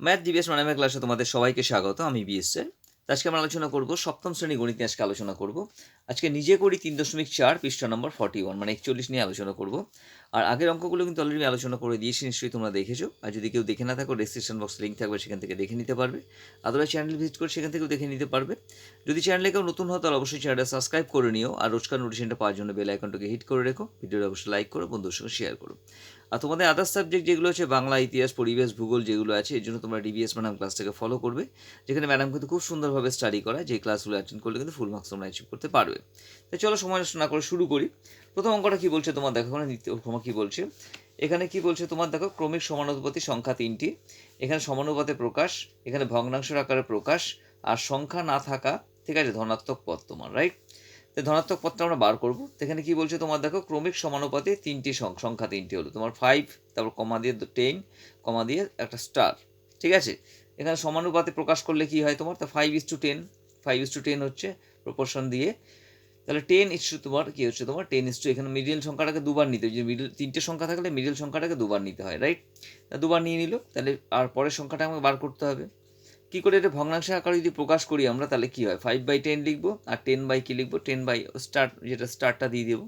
Math DBS ম্যাডামের ক্লাসে তোমাদের সবাইকে স্বাগত, আমি বিএস স্যার তো আজকে আমরা আলোচনা করব, সপ্তম শ্রেণি গণিত নিয়ে আজকে আলোচনা করব। আজকে নিজে করি তিন দশমিক চার, পৃষ্ঠা নম্বর ফর্টি ওয়ান মানে একচল্লিশ নিয়ে আলোচনা করব। আর আগের অঙ্কগুলো কিন্তু অলরেডি আলোচনা করে দিয়েছি, নিশ্চয়ই তোমরা দেখেছ। আর যদি কেউ দেখে না থাকো ডেসক্রিপশন বক্স লিঙ্ক থাকবে, সেখান থেকে দেখে নিতে পারবে। আদারওয়াইজ চ্যানেল ভিজিট করে সেখান থেকেও দেখে নিতে পারবে। যদি চ্যানেলে কেউ নতুন হয় তাহলে অবশ্যই চ্যানেলটা সাবস্ক্রাইব করে নিও। আর রোজকার নোটিশনটা পাওয়ার জন্য বেল আইকনটাকে হিট করে রেখো। ভিডিওটা অবশ্যই লাইক করো বন্ধুর সঙ্গে শেয়ার করো। আর তোমাদের আদার্স সাবজেক্ট যেগুলো আছে, বাংলা, ইতিহাস, পরিবেশ, ভূগোল যেগুলো আছে, এর জন্য তোমরা ডিবিএস ম্যাডাম ক্লাসটাকে ফলো করবে, যেখানে ম্যাডাম কিন্তু খুব সুন্দরভাবে স্টাডি করায়, যে ক্লাসগুলো অ্যাটেন্ড করলে কিন্তু ফুল মার্কস তোমরা অ্যাচিভ করতে পারবে। তাই চলো সময় নষ্ট না করে শুরু করি। প্রথম অঙ্কটা কী বলছে তোমার দেখো তোমার কী বলছে? এখানে কি বলছে তোমার দেখো, ক্রমিক সমানুপাতি সংখ্যা তিনটি। এখানে সমানুপাতে প্রকাশ, এখানে ভগ্নাংশের আকারে প্রকাশ, আর সংখ্যা না থাকা, ঠিক আছে, ধনাত্মক পদ তোমার রাইট ধনাত্মক পদটা আমরা বার করব। এখানে কি বলছে তোমার, দেখো, ক্রমিক সমানুপাতে তিনটি সংখ্যা তিনটি হলো। তোমার ফাইভ তারপর কমা দিয়ে টেন কমা দিয়ে একটা স্টার ঠিক আছে? এখানে সমানুপাতে প্রকাশ করলে কি হয় তোমার? তো five is to ten five is to ten হচ্ছে প্রপোর্শন দিয়ে। তাহলে টেন ইস টু তোমার, কী হচ্ছে তোমার? টেন ইস টু এখানে মিডিল সংখ্যাটাকে দুবার নিতে যে মিডিল তিনটে সংখ্যা থাকলে মিডিল সংখ্যাটাকে দুবার নিতে হয় রাইট দুবার নিয়ে নিল, তাহলে আর পরের সংখ্যাটা আমাকে বার করতে হবে। কী করে এটা ভগ্নাংশের আকারে যদি প্রকাশ করি আমরা, তাহলে কী হয়? ফাইভ বাই টেন লিখব, আর টেন বাই কী লিখব? টেন বাই স্টার যেটা স্টারটা দিয়ে দেবো।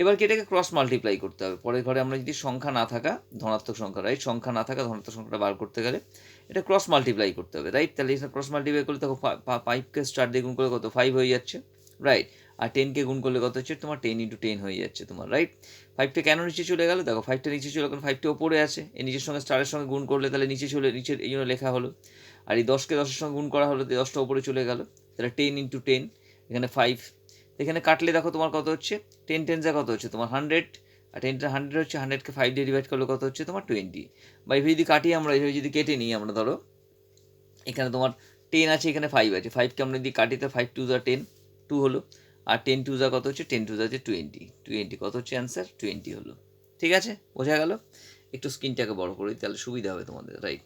এবার কি এটাকে ক্রস মাল্টিপ্লাই করতে হবে? পরের ঘরে আমরা যদি সংখ্যা না থাকা, ধনাত্মক সংখ্যা রাইট সংখ্যা না থাকা, ধনাত্মক সংখ্যাটা বার করতে গেলে এটা ক্রস মাল্টিপ্লাই করতে হবে রাইট তাহলে এটা ক্রস মাল্টিপ্লাই করলে তখন ফাইভকে স্টার দিয়ে গুণ করলে কত? ফাইভ হয়ে যাচ্ছে রাইট আর টেনকে গুণ করলে কত হচ্ছে? তোমার টেন ইন্টু টেন হয়ে যাচ্ছে তোমার রাইট ফাইভটা কেন নিচে চলে গেল? দেখো ফাইভটা নিচে চলে কারণ ফাইভটা ওপরে আছে। এই নিচের সঙ্গে স্টারের সঙ্গে গুণ করলে তাহলে নিচে চলে, নিচের এই জন্য লেখা হলো। আর এই দশকে দশের সঙ্গে গুণ করা হলো দশটা ওপরে চলে গেল। তাহলে টেন ইন্টু টেন এখানে ফাইভ এখানে কাটলে দেখো তোমার কত হচ্ছে? টেন টেন যা কত হচ্ছে? তোমার হান্ড্রেড আর টেনটা হান্ড্রেড হচ্ছে হান্ড্রেডকে ফাইভ দিয়ে ডিভাইড করলে কত হচ্ছে? তোমার টোয়েন্টি বা এইভাবে যদি কাটি আমরা এভাবে যদি কেটে নিই আমরা, ধরো, এখানে তোমার টেন আছে, এখানে ফাইভ আছে। ফাইভকে আমরা যদি কাটি তো ফাইভ টু যা টেন টু হলো। আর টেন টু যা কত হচ্ছে? টেন টু যা হচ্ছে টোয়েন্টি টোয়েন্টি কত হচ্ছে অ্যান্সার টোয়েন্টি হলো। ঠিক আছে? বোঝা গেল? একটু স্ক্রিনটাকে বড় করে তাহলে সুবিধা হবে তোমাদের রাইট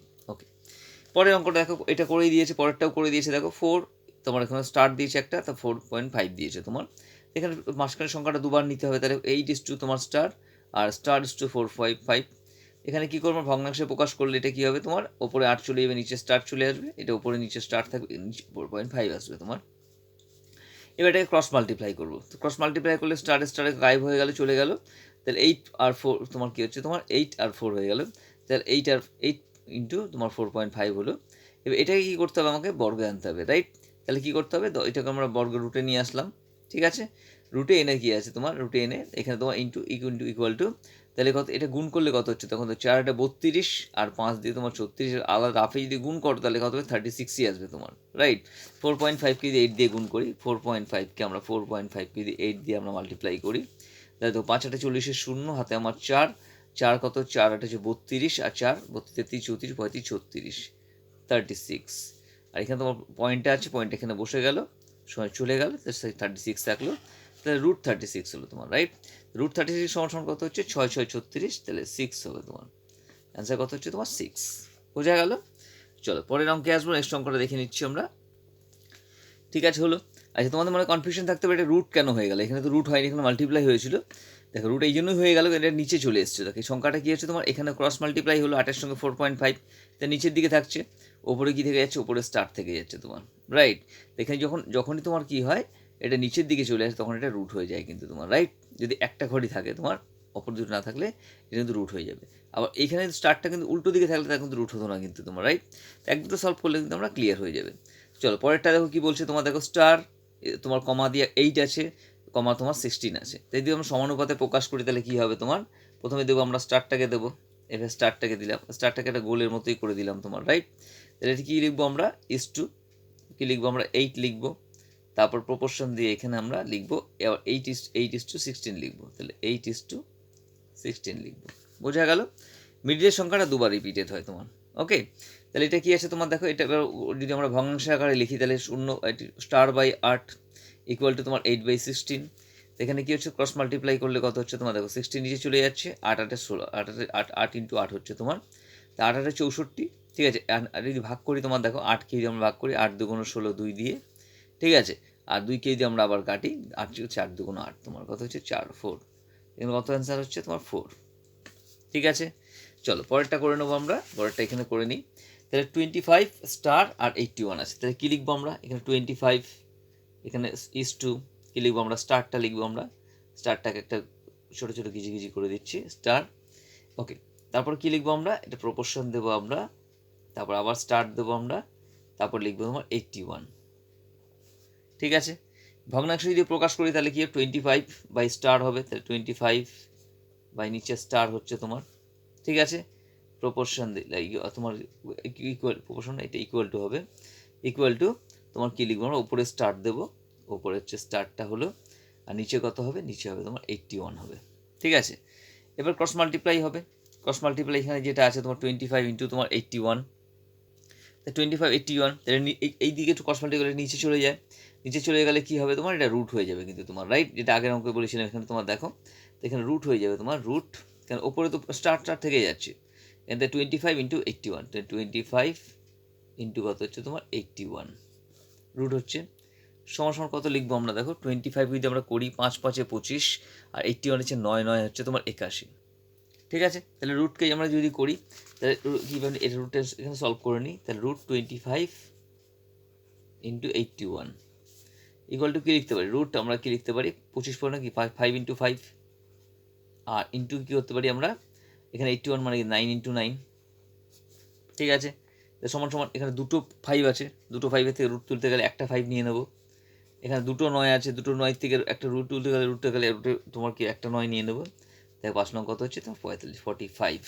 পরের অঙ্কটা দেখো, এটা করেই দিয়েছে, পরেরটাও করে দিয়েছে, দেখো ফোর তোমার এখানে স্টার্ট দিয়েছে একটা, তা ফোর পয়েন্ট ফাইভ দিয়েছে তোমার। এখানে মাঝখানের সংখ্যাটা দুবার নিতে হবে, তাহলে এইট ইস টু তোমার star R star is to four five five এখানে কী করব? ভগ্নাংশে প্রকাশ করলে এটা কী হবে তোমার? ওপরে আট চলে যাবে, নিচে স্টার চলে আসবে, এটা ওপরে নিচে স্টার থাকবে ফোর পয়েন্ট ফাইভ আসবে তোমার। এবার এটাকে ক্রস মাল্টিপ্লাই করব। তো ক্রস মাল্টিপ্লাই করলে স্টার স্টারে গায়েব হয়ে গেলে, চলে গেল, তাহলে এইট আর ফোর তোমার কী হচ্ছে তোমার? এইট আর ফোর হয়ে গেল, তাহলে এইট আর এইট ইন্টু তোমার ফোর পয়েন্ট ফাইভ হলো। এবার এটাকে কী করতে হবে আমাকে? বর্গে আনতে হবে রাইট তাহলে কী করতে হবে? এটাকে আমরা বর্গ রুটে নিয়ে আসলাম, ঠিক আছে? রুটে এনে কী আছে তোমার? রুটে এনে এখানে তোমার ইন্টু ইকুইন্টু ইকুয়াল টু তাহলে কত, এটা গুণ করলে কত হচ্ছে? তখন তো চার একটা বত্রিশ, আর পাঁচ দিয়ে তোমার ছত্রিশ আলাদা রাফে যদি গুণ করো, তাহলে কত হবে? থার্টি সিক্সই আসবে তোমার রাইট ফোর পয়েন্ট ফাইভকে যদি এইট দিয়ে গুণ করি ফোর পয়েন্ট ফাইভকে আমরা ফোর পয়েন্ট ফাইভকে যদি এইট দিয়ে আমরা মাল্টিপ্লাই করি, তাহলে তো পাঁচ আটটা চল্লিশের শূন্য, হাতে আমার চার চার কত? চার, আট হচ্ছে বত্রিশ, আর চার, বত্রিশ, তেত্রিশ, চৌত্রিশ, পঁয়ত্রিশ, ছত্রিশ থার্টি সিক্স আর এখানে তোমার পয়েন্টটা আছে পয়েন্ট এখানে বসে গেল, সময় চলে গেল থার্টি সিক্স থাকল। তাহলে রুট থার্টি সিক্স হলো তোমার রাইট রুট থার্টি সিক্স সমান সমান কত হচ্ছে? ছয় ছয়, ছত্রিশ, তাহলে সিক্স হবে তোমার। অ্যান্সার কত হচ্ছে? তোমার সিক্স বোঝা গেল? চলো, পরের অঙ্কে আসব নেক্সট অঙ্কটা দেখে নিচ্ছি আমরা। ঠিক আছে, হলো। আচ্ছা তোমাদের মনে কনফিউশন থাকতে পারে এটা রুট কেন হয়ে গেল? এখানে তো রুট হয়নি, এখানে মাল্টিপ্লাই হয়েছিল। দেখো রুট এই জন্যই হয়ে গেল এটা নিচে চলে এসছে। দেখো সংখ্যাটা কী হচ্ছে তোমার? এখানে ক্রস মাল্টিপ্লাই হলো আটের সঙ্গে ফোর পয়েন্ট ফাইভ তা নিচের দিকে থাকছে। ওপরে কী থেকে যাচ্ছে? ওপরে স্টার্ট থেকে যাচ্ছে তোমার রাইট এখানে যখন, যখনই তোমার কী হয়, এটা নিচের দিকে চলে আসে, তখন এটা রুট হয়ে যায় কিন্তু তোমার রাইট যদি একটা ঘড়ি থাকে তোমার, অপর দুটো না থাকলে এটা কিন্তু রুট হয়ে যাবে। আবার এখানে স্টার্টটা কিন্তু উল্টো দিকে থাকলে তা কিন্তু রুট হতো না কিন্তু তোমার রাইট এক দুটো সলভ করলে কিন্তু আমরা ক্লিয়ার হয়ে যাবে। চলো, পরেরটা দেখো কী বলছে তোমার? দেখো স্টার তোমার কমা দিয়ে এইট আছে, কমা তোমার সিক্সটিন আছে। যদি আমরা সমানুপাতে প্রকাশ করি, তাহলে কী হবে তোমার? প্রথমে দেবো আমরা স্টারটাকে দেবো, এবার স্টারটাকে দিলাম। স্টারটাকে একটা গোলের মতোই করে দিলাম তোমার রাইট তাহলে কী লিখব আমরা? ইস টু কী লিখব আমরা? এইট লিখব। তারপর প্রপোর্শন দিয়ে এখানে আমরা লিখব eight is eight is to sixteen লিখব। তাহলে এইট ইস টু সিক্সটিন লিখব। বোঝা গেল? মিডিলের সংখ্যাটা দুবার রিপিটেড হয় তোমার ওকে তাহলে এটা কি আছে তোমার? দেখো, এটা যদি আমরা ভগ্নাংশ আকারে লিখি, তাহলে শূন্য স্টার বাই আট ইকুয়াল টু তোমার এইট বাই সিক্সটিন এখানে কী হচ্ছে? ক্রস মাল্টিপ্লাই করলে কত হচ্ছে তোমার? দেখো সিক্সটিন নিচে চলে যাচ্ছে, আট আটে ষোলো, আট আটে, আট আট ইন্টু আট হচ্ছে তোমার। তা আট আটে চৌষট্টি, ঠিক আছে? আর যদি ভাগ করি তোমার, দেখো আটকে যদি আমরা ভাগ করি, আট দুগুণ ষোলো দুই দিয়ে, ঠিক আছে? আর দুইকে যদি আমরা আবার কাটি, আট চার দুগুণ আট, তোমার কত হচ্ছে? চার ফোর এখানে কত অ্যান্সার হচ্ছে? তোমার ফোর ঠিক আছে? চলো, পরেরটা করে নেব আমরা। পরেরটা এখানে করে নিই। তাহলে টোয়েন্টি ফাইভ স্টার আর এইটটি ওয়ান আছে। তাহলে কী লিখব আমরা? এখানে টোয়েন্টি ফাইভ এখানে ইস টু কী লিখব আমরা? স্টারটা লিখব আমরা। স্টারটাকে একটা ছোটো ছোটো গিজি গিজি করে দিচ্ছি স্টার ওকে তারপর কী লিখব আমরা? এটা প্রপোর্শন দেবো আমরা। তারপর আবার স্টার্ট দেবো আমরা। তারপর লিখব তোমার এইটটি ওয়ান ঠিক আছে? ভগ্নাংশ যদি প্রকাশ করি, তাহলে কি টোয়েন্টি ফাইভ বাই স্টার হবে। তাহলে টোয়েন্টি ফাইভ বাই নিচে স্টার হচ্ছে তোমার। ঠিক আছে? প্রপোর্শন তোমার ইকুয়াল প্রপোর্শন এটা ইকুয়াল টু হবে। ইকুয়াল টু তোমার কী লিখব আমরা? উপরে স্টার্ট দেবো। উপরে হচ্ছে স্টারটা হলো, আর নিচে কত হবে? নিচে হবে তোমার এইটটি ওয়ান হবে। ঠিক আছে? এবার ক্রস মাল্টিপ্লাই হবে। ক্রস মাল্টিপ্লাই এখানে যেটা আছে, তোমার টোয়েন্টি ফাইভ ইন্টু তোমার eighty one twenty five eighty one তাহলে এই- দিকে একটু ক্রস মাল্টিপ্লাই নিচে চলে যায়। নিচে চলে গেলে কী হবে তোমার? এটা রুট হয়ে যাবে কিন্তু তোমার রাইট যেটা আগের অঙ্কে বলেছিলাম এখানে তোমার দেখো এখানে রুট হয়ে যাবে তোমার রুট কারণ ওপরে তো স্টার স্টার থেকে যাচ্ছে। এখানে twenty five into eighty one twenty five into কত হচ্ছে তোমার? এইটটি ওয়ান রুট হচ্ছে সমান সমান কত লিখব আমরা? দেখো টোয়েন্টি ফাইভ যদি আমরা করি পাঁচ পাঁচে পঁচিশ, আর এইটটি ওয়ান হচ্ছে নয় নয় হচ্ছে তোমার একাশি। ঠিক আছে? তাহলে রুটকে আমরা যদি করি, তাহলে কীভাবে এটা রুটে এখানে সলভ করে নিই। তাহলে root twenty five into eighty one equal to কী লিখতে পারি? রুট আমরা কী লিখতে পারি? পঁচিশ পড়ে কি ফাইভ ইন্টু ফাইভ আর ইন্টু কী করতে পারি আমরা? এখানে এইটটি ওয়ান মানে নাইন ইন্টু নাইন ঠিক আছে? সমান সমান এখানে দুটো ফাইভ আছে। দুটো ফাইভের থেকে রুট তুলতে গেলে একটা ফাইভ নিয়ে নেব। এখানে দুটো নয় আছে, দুটো নয় থেকে একটা রুট তুলতে গেলে রুটতে গেলে রুটে তোমার কি একটা নয় নিয়ে নেব। তাই পাঁচ নং কত হচ্ছে? তোমার পঁয়তাল্লিশ ফর্টি ফাইভ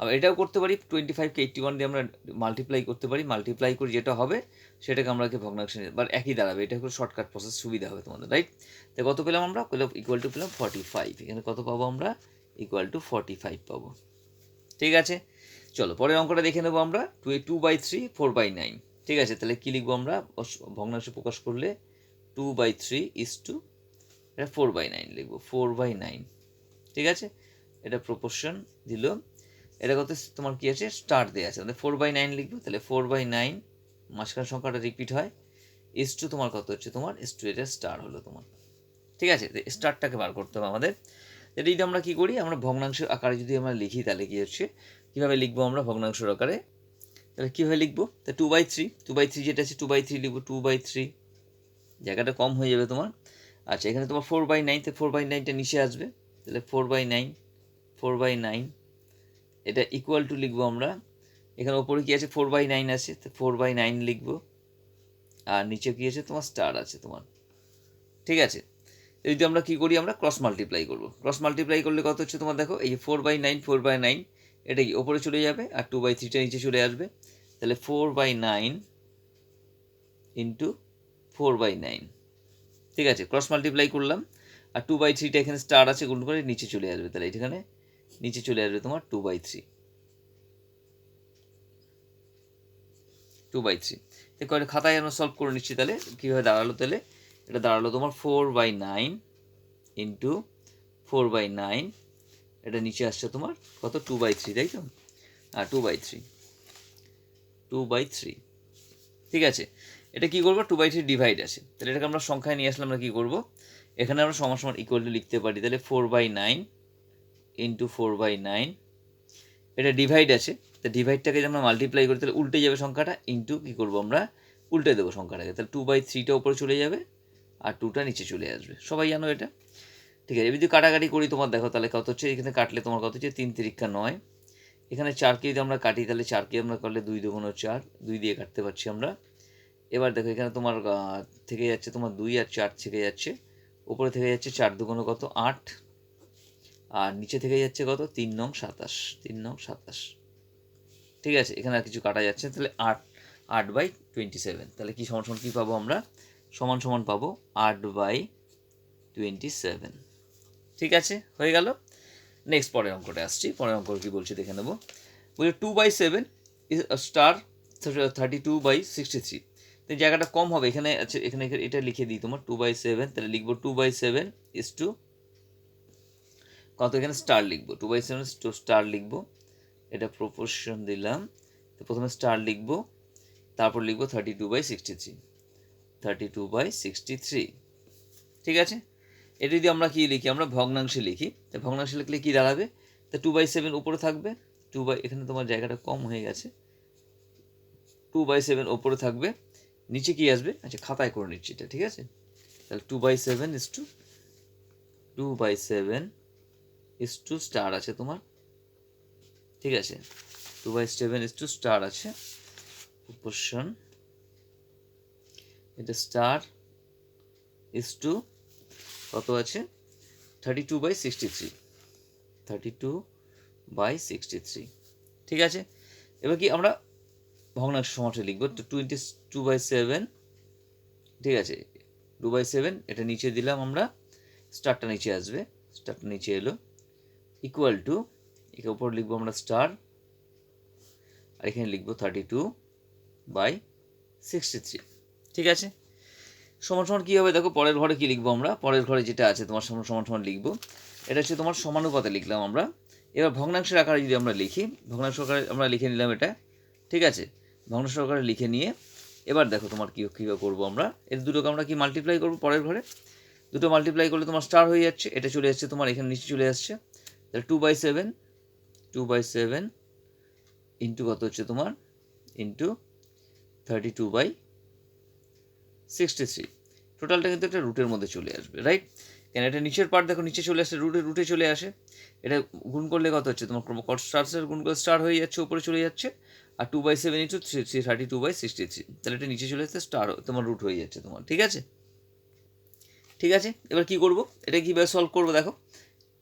আবার এটাও করতে পারি টোয়েন্টি ফাইভকে এইটটি ওয়ান দিয়ে আমরা মাল্টিপ্লাই করতে পারি। মাল্টিপ্লাই করে যেটা হবে, সেটাকে আমরা কি ভগ্নাংশ বা একই দাঁড়াবে। এটা হলো শর্টকাট প্রসেস সুবিধা হবে তোমাদের রাইট তাই কত পেলাম আমরা? ইকুয়াল টু পেলাম ফর্টি ফাইভ এখানে কত পাবো আমরা? ইকুয়াল টু ফর্টি ফাইভ পাবো। ঠিক আছে? চলো, পরের অঙ্কটা দেখে নেব আমরা। Two two by three four by nine ঠিক আছে? তাহলে কী লিখব আমরা? ভগ্নাংশ প্রকাশ করলে two by three is to এটা ফোর বাই নাইন লিখব। ফোর বাই নাইন ঠিক আছে? এটা প্রপোর্শন দিল। এটা কত? তোমার কি আছে? স্টার দেওয়া আছে। ফোর বাই নাইন লিখব। তাহলে ফোর বাই নাইন মাঝখান সংখ্যাটা রিপিট হয়। এস টু তোমার কত হচ্ছে? তোমার এস টু এটা স্টার হলো তোমার। ঠিক আছে? স্টারটাকে বার করতে হবে আমাদের। এটা যদি আমরা কী করি, আমরা ভগ্নাংশ আকারে যদি আমরা লিখি, তাহলে কী হচ্ছে? কীভাবে লিখব আমরা ভগ্নাংশের আকারে? তাহলে কীভাবে লিখব? তা two by three two by three যেটা আছে টু বাই থ্রি লিখব টু বাই থ্রি জায়গাটা কম হয়ে যাবে তোমার। আচ্ছা এখানে তোমার ফোর বাই নাইন তো ফোর বাই নাইনটা নিচে আসবে। তাহলে four by nine four by nine এটা ইকুয়াল টু লিখব আমরা। এখানে ওপরে কী আছে? ফোর বাই নাইন আছে, তো ফোর বাই নাইন লিখব। আর নিচে কী আছে? তোমার স্টার আছে তোমার। ঠিক আছে? যদি আমরা কী করি? আমরা ক্রস মাল্টিপ্লাই করব। ক্রস মাল্টিপ্লাই করলে কত হচ্ছে তোমার দেখো? এই যে four by nine four by nine এটা কি ওপরে চলে যাবে আর টু বাই থ্রিটা নিচে চলে আসবে। তাহলে four by nine into four by nine ঠিক আছে ক্রস মাল্টিপ্লাই করলাম। আর টু বাই থ্রিটা এখানে স্টার আছে, গুণ করে নিচে চলে আসবে তাহলে এখানে। নিচে চলে আসবে তোমার two by three two by three তো কয়টা খাতায় আমরা সলভ করে নিচ্ছি তাহলে, কীভাবে দাঁড়াল তাহলে? এটা দাঁড়াল তোমার four by nine into four by nine এটা নিচে আসছে তোমার কত? টু বাই থ্রি তাই তো? হ্যাঁ two by three two by three ঠিক আছে? এটা কী করব? টু বাই থ্রি ডিভাইড আছে। তাহলে এটাকে আমরা সংখ্যায় নিয়ে আসলে আমরা কী করব? এখানে আমরা সমান সমান ইকুয়াল লিখতে পারি। তাহলে four by nine into four by nine এটা ডিভাইড আছে। তো ডিভাইডটাকে যদি আমরা মাল্টিপ্লাই করি, তাহলে উল্টে যাবে সংখ্যাটা। ইন্টু কী করব আমরা? উল্টে দেবো সংখ্যাটাকে। তাহলে টু বাই থ্রিটা উপরে চলে যাবে। আর টুটা নিচে চলে আসবে। সবাই জানো এটা? ঠিক আছে যদি কাটাকাটি করি তোমার দেখো তাহলে কত হচ্ছে? এখানে কাটলে তোমার কত হচ্ছে? তিন তিরিক্ষা নয়। এখানে চারকে যদি আমরা কাটি, তাহলে চারকে আমরা করলে দুই দুগুণ চার, দুই দিয়ে কাটতে পারছি আমরা। এবার দেখো এখানে তোমার থেকে যাচ্ছে তোমার দুই আর চার থেকে যাচ্ছে। উপরে থেকে যাচ্ছে চার দুগুণ কত? আট। আর নিচে থেকে যাচ্ছে কত? তিন নং সাতাশ, তিন নং সাতাশ। ঠিক আছে, এখানে আর কিছু কাটা যাচ্ছে তাহলে আট আট বাই টোয়েন্টি সেভেন তাহলে কী সমান কী পাবো আমরা? সমান সমান পাবো আট বাই টোয়েন্টি সেভেন ঠিক আছে? হয়ে গেল। নেক্সট পরের অঙ্কটা আসছি। পরের অঙ্ক কী বলছি দেখে নেব। বলছে two by seven star thirty two by sixty three তো জায়গাটা কম হবে। এখানে এখানে এখানে এটা লিখে দিই তোমার টু বাই সেভেন তাহলে লিখব two by seven is two কত? এখানে স্টার লিখব। Two by seven two star লিখব। এটা প্রপোর্শন দিলাম। তো প্রথমে স্টার লিখব। তারপর লিখব thirty two by sixty three thirty two by sixty three ঠিক আছে? এটা যদি আমরা কি লিখি, আমরা ভগ্নাংশে লিখি, তা ভগ্নাংশে লিখলে কি দাঁড়াবে? তা টু বাই সেভেন উপরে থাকবে টু বাই এখানে তোমার জায়গাটা কম হয়ে গেছে। টু বাই সেভেন ওপরে থাকবে, নিচে কি আসবে? আচ্ছা খাতায় করে নিচ্ছি এটা, ঠিক আছে? তাহলে two by seven is two two by seven is two star আছে তোমার। ঠিক আছে? Two by seven is two star আছে। প্রপোর্শন এটা স্টার ইস টু কত আছে? Thirty two by sixty three thirty two by sixty three ঠিক আছে? এবার কি আমরা ভগ্নাংশ সমাসে লিখব? তো টোয়েন্টি টু বাই সেভেন ঠিক আছে? টু বাই সেভেন এটা নিচে দিলাম আমরা। স্টারটা নিচে আসবে। স্টারটা নিচে এলো। ইকুয়াল টু এর উপর লিখব আমরা স্টার আর এখানে লিখব thirty two by sixty three ঠিক আছে? সমান সমান কী হবে? দেখো পরের ঘরে কী লিখব আমরা? পরের ঘরে যেটা আছে, তোমার সমান সমান সমান লিখব। এটা হচ্ছে তোমার সমানুপাতে লিখলাম আমরা। এবার ভগ্নাংশের আকারে যদি আমরা লিখি, ভগ্নাংশ আকারে আমরা লিখে নিলাম এটা। ঠিক আছে? ভগ্নাংশ আকারে লিখে নিয়ে, এবার দেখো তোমার কী কীভাবে করব আমরা। এর দুটোকে আমরা কি মাল্টিপ্লাই করব পরের ঘরে? দুটো মাল্টিপ্লাই করলে তোমার স্টার হয়ে যাচ্ছে। এটা চলে যাচ্ছে তোমার, এখানে নিচে চলে আসছে। তাহলে two by seven two by seven into কত হচ্ছে তোমার? Into thirty two by sixty three টোটালটা কিন্তু একটা রুটের মধ্যে চলে আসবে রাইট কেন এটা নিচের পার্ট দেখো, নিচে চলে আসে রুটে রুটে চলে আসে। এটা গুণ করলে কত হচ্ছে? তোমার কট স্টার গুণ করে স্টার হয়ে যাচ্ছে, উপরে চলে যাচ্ছে। আর two by seven into three three thirty two by sixty three তাহলে এটা নিচে চলে আসছে স্টার তোমার রুট হয়ে যাচ্ছে তোমার, ঠিক আছে? ঠিক আছে? এবার কি করব? এটা কীভাবে সলভ করব দেখো?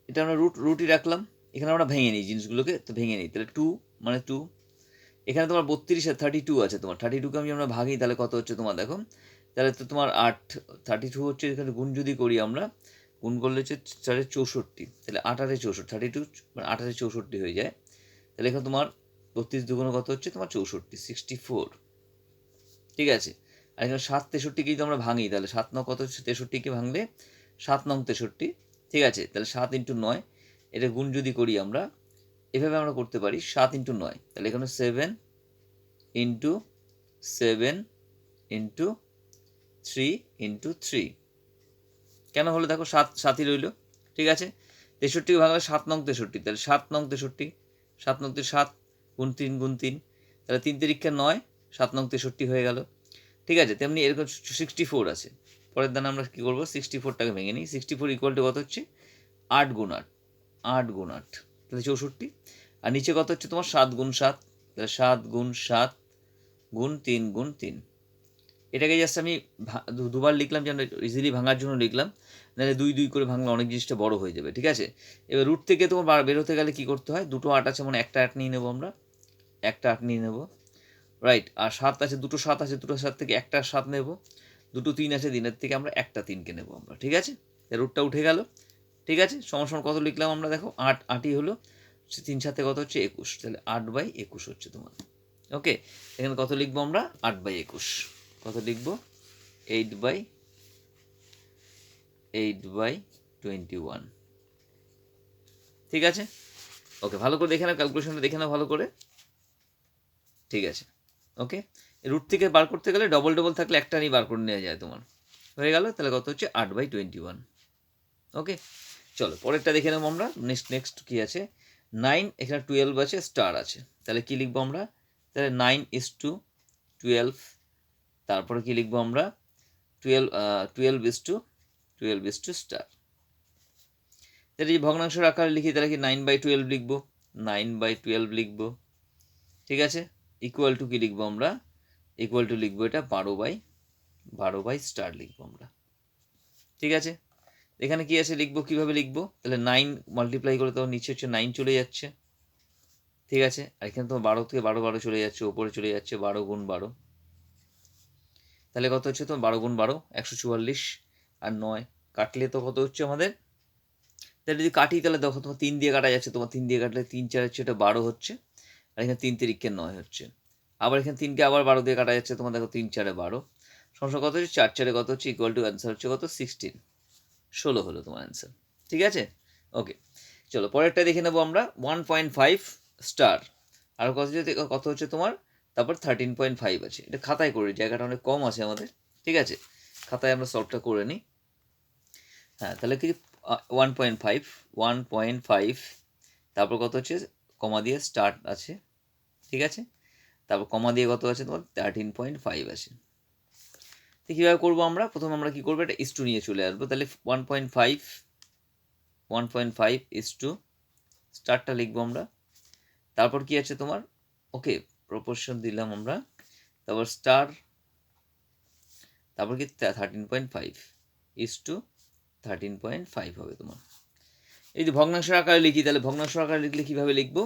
এটা আমরা রুট রুটই রাখলাম। এখানে আমরা ভেঙে নিই জিনিসগুলোকে, তো ভেঙে নিই। তাহলে টু মানে টু এখানে তোমার বত্রিশ আর থার্টি টু আছে তোমার। থার্টি টুকে আমি আমরা ভাগি, তাহলে কত হচ্ছে তোমার দেখো? তাহলে তো তোমার আট থার্টি টু হচ্ছে এখানে গুণ যদি করি আমরা, গুণ করলে হচ্ছে চারে চৌষট্টি, তাহলে আঠারে চৌষট্টি থার্টি টু মানে আঠারে চৌষট্টি হয়ে যায়। তাহলে এখানে তোমার বত্রিশ দুগুণ কত হচ্ছে? তোমার চৌষট্টি সিক্সটি ফোর ঠিক আছে? আর এখানে সাত তেষট্টিকে যদি আমরা ভাঙি, তাহলে সাত নং কত হচ্ছে? তেষট্টিকে ভাঙলে সাত নং তেষট্টি। ঠিক আছে? তাহলে সাত ইন্টু নয়, এটা গুণ যদি করি আমরা, এভাবে আমরা করতে পারি সাত ইন্টু নয়। তাহলে এখানে seven into seven into three into three কেন হলো? দেখো, সাত, সাতই রইল। ঠিক আছে? তেষট্টি ভাঙলে সাত নং তেষট্টি। তাহলে সাত নং তেষট্টি, সাত নং সাত, গুণ তিন গুণ তিন। তাহলে তিন তিরিক্ষা নয়, সাত নং তেষট্টি হয়ে গেল। ঠিক আছে? তেমনি এরকম সিক্সটি ফোর আছে। পরের দানে আমরা কী করব? সিক্সটি ফোরটাকে ভেঙে নিই। সিক্সটি ফোর ইকুয়াল টু কত হচ্ছে? আট গুণ আট। আট গুণ আট। তাহলে চৌষট্টি। আর নিচে কত হচ্ছে? তোমার সাত গুণ সাত। তাহলে সাত গুণ সাত, গুণ তিন গুণ তিন। এটাকে জাস্ট আমি দুবার লিখলাম যেন ইজিলি ভাঙার জন্য লিখলাম, নাহলে দুই দুই করে ভাঙলে অনেক জিনিসটা বড় হয়ে যাবে, ঠিক আছে? এবার রুট থেকে তোমার বার- বেরোতে গেলে কী করতে হয়? দুটো আট আছে মানে একটা আট নিয়ে নেব আমরা, একটা আট নিয়ে নেব রাইট আর সাত আছে, দুটো সাত আছে, দুটো সাত থেকে একটা সাত নেব, দুটো তিন আছে, দিনের থেকে আমরা একটা তিনকে নেব আমরা, ঠিক আছে? রুটটা উঠে গেল, ঠিক আছে? সমান কত লিখলাম আমরা দেখো? আট, আটই হলো তিন সাথে কত হচ্ছে? একুশ, তাহলে আট বাই একুশ হচ্ছে তোমার ওকে এখানে কত লিখব আমরা? আট বাই একুশ। কত লিখব? Eight by eight by twenty one ঠিক আছে? ওকে ভালো করে দেখে নাও ক্যালকুলেশনটা দেখে নাও ভালো করে। ঠিক আছে? ওকে রুট থেকে বার করতে গেলে ডবল ডবল থাকলে একটা নিয়ে বার করে নেওয়া যায় তোমার। হয়ে গেল? তাহলে কত হচ্ছে? আট বাই টোয়েন্টি ওয়ান ওকে চলো, পরেরটা দেখে নেব আমরা। নেক্সট নেক্সট কী আছে? নাইন এখানে টুয়েলভ আছে স্টার আছে। তাহলে কী লিখব আমরা? তাহলে নাইন ইস টু টুয়েলভ তারপরে কি লিখব আমরা? Twelve twelve is two twelve is two star তাহলে এই ভগ্নাংশের আকারে লিখি, তাহলে কি নাইন বাই টুয়েলভ লিখব? নাইন বাই টুয়েলভ লিখব। ঠিক আছে? ইকুয়াল টু কি লিখব আমরা? ইকুয়াল টু লিখব এটা বারো বাই বারো বাই স্টার লিখব আমরা। ঠিক আছে? এখানে কি আছে? লিখব, কীভাবে লিখব? তাহলে নাইন মাল্টিপ্লাই করে তখন নিচে হচ্ছে নাইন চলে যাচ্ছে। ঠিক আছে? আর এখানে তোমার বারো থেকে বারো বারো চলে যাচ্ছে, ওপরে চলে যাচ্ছে, বারো গুণ বারো। তাহলে কত হচ্ছে তোমার? বারো গুণ বারো, একশো চুয়াল্লিশ আর নয়। কাটলে তো কত হচ্ছে আমাদের? তাহলে যদি কাটি, তাহলে দেখো তোমার তিন দিয়ে কাটা যাচ্ছে। তোমার তিন দিয়ে কাটলে তিন চার হচ্ছে, এটা বারো হচ্ছে। আর এখানে তিন তিরিখে নয় হচ্ছে। আবার এখানে তিনকে আবার বারো দিয়ে কাটা যাচ্ছে, তোমার দেখো তিন চারে বারো। সমস্যা কত হচ্ছে? চার চারে কত হচ্ছে? ইকুয়াল টু অ্যান্সার হচ্ছে কত? সিক্সটিন ষোলো হলো তোমার অ্যান্সার ঠিক আছে? ওকে চলো পরেরটা দেখে নেব আমরা। ওয়ান পয়েন্ট ফাইভ স্টার আর কত কত হচ্ছে তোমার? তারপর থার্টিন পয়েন্ট ফাইভ আছে। এটা খাতায় করি জায়গাটা অনেক কম আছে আমাদের, ঠিক আছে? খাতায় আমরা সলভটা করে নিই। হ্যাঁ তাহলে কি? One point five one point five তারপর কত হচ্ছে? কমা দিয়ে স্টার্ট আছে, ঠিক আছে? তারপর কমা দিয়ে কত আছে তোমার? থার্টিন পয়েন্ট ফাইভ আছে। তো কীভাবে করব আমরা? প্রথমে আমরা কী করব? এটা ইস টু নিয়ে চলে আসব। তাহলে one point five one point five is two স্টারটা লিখব আমরা। তারপর কি আছে তোমার? ওকে প্রপোর্শন দিলাম আমরা। তারপর স্টার তারপর কি thirteen point five is two thirteen point five হবে তোমার। এই যে ভগ্নাংশের আকারে লিখি, তাহলে ভগ্নাংশ আকারে লিখলে কীভাবে লিখব?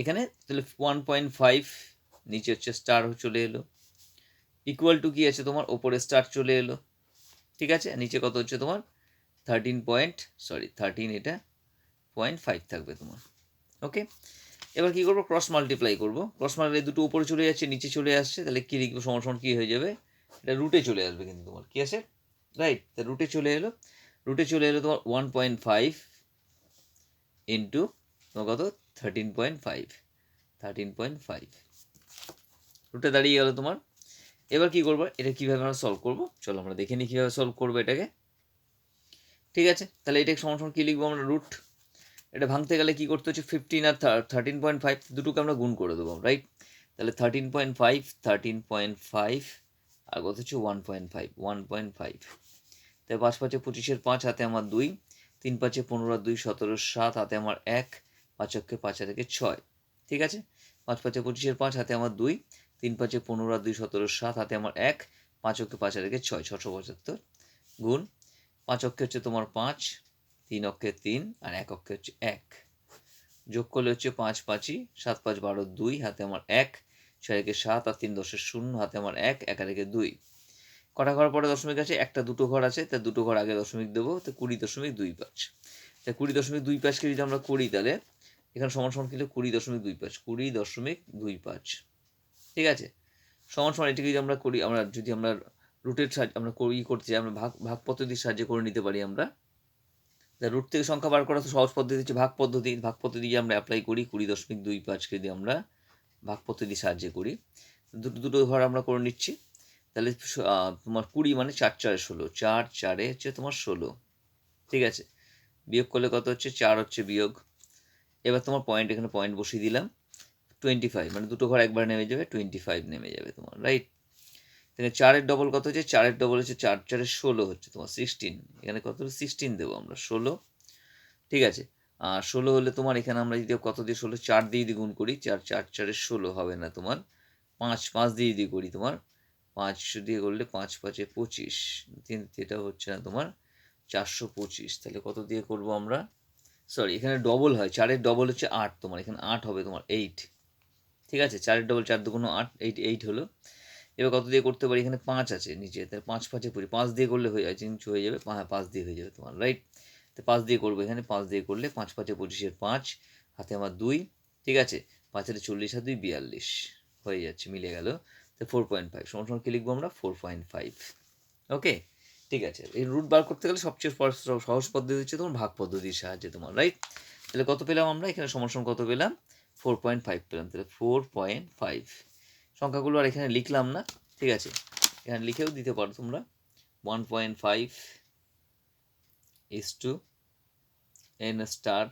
এখানে তাহলে ওয়ান পয়েন্ট ফাইভ নিচে হচ্ছে স্টার চলে এলো। ইকুয়াল টু কি আছে তোমার? ওপরে স্টার চলে এলো। ঠিক আছে? নিচে কত হচ্ছে তোমার? থার্টিন পয়েন্ট সরি থার্টিন এটা পয়েন্ট ফাইভ থাকবে তোমার। ওকে এবার কী করব? ক্রস মাল্টিপ্লাই করব। ক্রস মাল্টিপ্লাই দুটো উপরে চলে যাচ্ছে, নিচে চলে আসছে, তাহলে কী লিখব? সমান সমান কী হয়ে যাবে? এটা রুটে চলে আসবে কিন্তু তোমার। কী আছে? রাইট তা রুটে চলে এলো। রুটে চলে এলো তোমার ওয়ান পয়েন্ট ফাইভ ইন্টু তোমার কত? Thirteen point five thirteen point five রুটে দাঁড়িয়ে গেলো তোমার। এবার কি করব? এটা কীভাবে আমরা সলভ করব? চলো আমরা দেখে নিই কীভাবে সলভ করব এটাকে। ঠিক আছে? তাহলে এটা সমান সমান কী লিখব আমরা? রুট এটা ভাঙতে গেলে কী করতে হচ্ছে? ফিফটিন আর থার্টিন পয়েন্ট ফাইভ দুটোকে আমরা গুণ করে দেবো রাইট তাহলে thirteen point five thirteen point five আর কত হচ্ছে? One point five one point five তাই পাঁচ পাঁচে পঁচিশের পাঁচ, হাতে আমার দুই। তিন পাঁচে পনেরো দুই, সতেরো সাত, হাতে আমার এক। পাঁচ অক্ষে পাঁচ হাতে ছয়। ঠিক আছে? পাঁচ পাঁচে পঁচিশের পাঁচ, হাতে আমার দুই। তিন পাঁচে পনেরো দুই, সতেরো সাত, হাতে আমার এক। পাঁচ অক্ষে পাঁচ হাতে ছয়, ছশো পঁচাত্তর। গুণ। পাঁচ অক্ষে হচ্ছে তোমার পাঁচ। তিন অক্ষে তিন আর এক অক্ষে হচ্ছে এক। যোগ করলে হচ্ছে পাঁচ পাঁচই, সাত পাঁচ বারো দুই, হাতে আমার এক, ছয় একে সাত আর তিন দশের শূন্য, হাতে আমার এক, একা রেখে দুই। কটা ঘর পরে দশমিক আছে? একটা দুটো ঘর আছে, তা দুটো ঘর আগে দশমিক দেবো, তো কুড়ি দশমিক দুই পাঁচ। তা কুড়ি দশমিক দুই পাঁচকে যদি আমরা করি তাহলে, এখানে সমান সমান কিন্তু কুড়ি দশমিক দুই পাঁচ, কুড়ি দশমিক দুই পাঁচ। ঠিক আছে? সমান সমান এটাকে যদি আমরা করি, আমরা যদি আমরা রুটের সাহায্যে, আমরা ই করতে চাই, আমরা ভাগ ভাগ পদ্ধতির সাহায্যে করে নিতে পারি আমরা। রুট থেকে সংখ্যা বার করা তো সহজ পদ্ধতি হচ্ছে ভাগ পদ্ধতি। ভাগ পদ্ধতি দিয়ে আমরা অ্যাপ্লাই করি, কুড়ি দশমিক দুই পাঁচকে যদি আমরা ভাগ পদ্ধতির সাহায্যে করি। দুটো দুটো ঘর আমরা করে নিচ্ছি। তাহলে তোমার কুড়ি মানে চার, চারে, ষোলো। চার, চারে হচ্ছে তোমার ষোলো। ঠিক আছে? বিয়োগ করলে কত হচ্ছে? চার হচ্ছে বিয়োগ। এবার তোমার পয়েন্ট এখানে পয়েন্ট বসিয়ে দিলাম। টোয়েন্টি ফাইভ মানে দুটো ঘর একবার নেমে যাবে টোয়েন্টি ফাইভ নেমে যাবে তোমার রাইট এখানে চারের ডবল কত হচ্ছে? চারের ডবল হচ্ছে চার চারের ষোলো হচ্ছে তোমার সিক্সটিন এখানে কত? সিক্সটিন দেবো আমরা, ষোলো। ঠিক আছে? আর ষোলো হলে তোমার এখানে আমরা যদি কত দিয়ে ষোলো? চার দিয়ে যদি গুণ করি, চার চার চারের ষোলো হবে না তোমার। পাঁচ পাঁচ দিয়ে যদি করি তোমার, পাঁচ দিয়ে করলে পাঁচ, পাঁচে পঁচিশ। তিন এটা হচ্ছে না তোমার চারশো পঁচিশ। তাহলে কত দিয়ে করব আমরা? সরি এখানে ডবল হয়। চারের ডবল হচ্ছে আট তোমার। এখানে আট হবে তোমার এইট ঠিক আছে? চারের ডবল চার দুগুণ আট এইট এইট হলো। এবার কত দিয়ে করতে পারি? এখানে পাঁচ আছে নিচে। তাহলে পাঁচ পাঁচে পড়ি পাঁচ দিয়ে করলে হয়ে যায় নিচু হয়ে যাবে পাঁচ দিয়ে হয়ে যাবে তোমার রাইট তো পাঁচ দিয়ে করব এখানে, পাঁচ দিয়ে করলে পাঁচ পাঁচে পঁচিশের পাঁচ, হাতে আমার দুই, ঠিক আছে? পাঁচ পাঁচের চল্লিশ আর দুই, বিয়াল্লিশ, হয়ে যাচ্ছে, মিলে গেল। তো ফোর পয়েন্ট ফাইভ সমান সমান কী লিখব আমরা? ফোর পয়েন্ট ফাইভ ওকে ঠিক আছে, এই রুট বার করতে গেলে সবচেয়ে সহজ পদ্ধতি হচ্ছে তোমার ভাগ পদ্ধতির সাহায্যে তোমার রাইট তাহলে কত পেলাম আমরা? এখানে সমান কত পেলাম? ফোর পয়েন্ট ফাইভ পেলাম, তাহলে ফোর পয়েন্ট ফাইভ সংখ্যাগুলো আর এখানে লিখলাম না, ঠিক আছে? এখানে লিখেও দিতে পারো তোমরা। One point five is two N star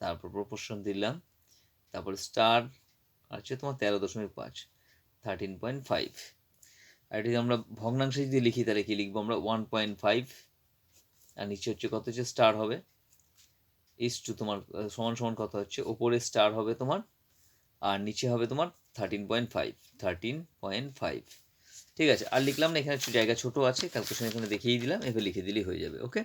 তারপর প্রপোর্শন দিলাম, তারপর স্টার হচ্ছে তোমার তেরো দশমিক পাঁচ থার্টিন পয়েন্ট ফাইভ আর এটি আমরা ভগ্নাংশে যদি লিখি, তাহলে কি লিখব আমরা? ওয়ান পয়েন্ট ফাইভ আর নিচে হচ্ছে কত হচ্ছে? স্টার হবে। ইস টু তোমার সমান সমান কত হচ্ছে? ওপরে স্টার হবে তোমার আর নিচে হবে তোমার thirteen point five thirteen point five ঠিক আছে, আর লিখলাম না, এখানে জায়গা ছোটো আছে ক্যালকুলেশন এখানে দেখিয়ে দিলাম এভাবে লিখে দিলেই হয়ে যাবে ওকে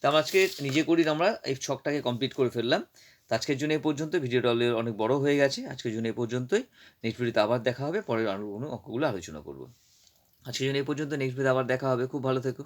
তো আমরা আজকে নিজে করি আমরা এই ছকটাকে কমপ্লিট করে ফেললাম। তো আজকের জন্য এই পর্যন্ত ভিডিওটা অনেক বড় হয়ে গেছে, আজকের জন্য এই পর্যন্তই। নেক্সট ভিডিওতে আবার দেখা হবে পরের কোনো অঙ্কগুলো আলোচনা করব। আজকের জন্য এই পর্যন্ত নেক্সট ভিডিও আবার দেখা হবে, খুব ভালো থেকো।